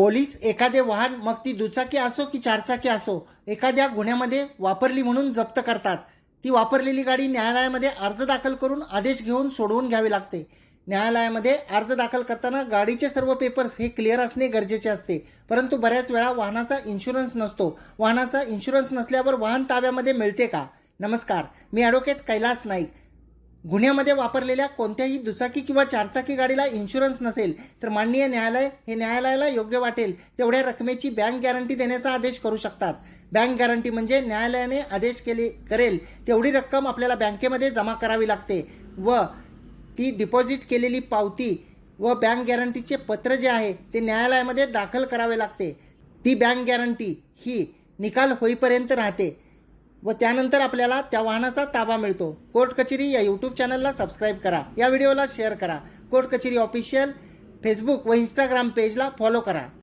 Police एखादे वाहन मग ती दुचाकी असो की चारचाकी असो एखाद्या गुन्ह्यामध्ये वापरली म्हणून जप्त करतात. ती वापरलेली गाडी न्यायालयामध्ये अर्ज दाखल करून आदेश घेऊन सोडवून घ्यावी लागते. न्यायालयामध्ये अर्ज दाखल करताना गाडीचे सर्व पेपर्स हे क्लिअर असणे गरजेचे असते. परंतु बऱ्याच वेळा वाहनाचा इन्शुरन्स नसतो. वाहनाचा इन्शुरन्स नसल्यावर वाहन ताब्यामध्ये मिळते का? नमस्कार मी ॲडव्होकेट कैलास नाईक. गुन्ह्यामध्ये वापरलेल्या कोणत्याही दुचाकी किंवा चारचाकी गाडीला इन्शुरन्स नसेल तर माननीय न्यायालय हे न्यायालयाला योग्य वाटेल तेवढ्या रकमेची बँक गॅरंटी देण्याचा आदेश करू शकतात. बँक गॅरंटी म्हणजे न्यायालयाने आदेश केले करेल तेवढी रक्कम आपल्याला बँकेमध्ये जमा करावी लागते व ती डिपॉझिट केलेली पावती व बँक गॅरंटीचे पत्र जे आहे ते न्यायालयामध्ये दाखल करावे लागते. ती बँक गॅरंटी ही निकाल होईपर्यंत राहते. व त्यानंतर आपल्याला त्या वाहनाचा ताबा मिळतो. कोर्ट कचेरी या यूट्यूब चॅनलला सबस्क्राईब करा. या व्हिडिओला शेअर करा. कोर्ट कचेरी ऑफिशियल फेसबुक व इंस्टाग्राम पेजला फॉलो करा.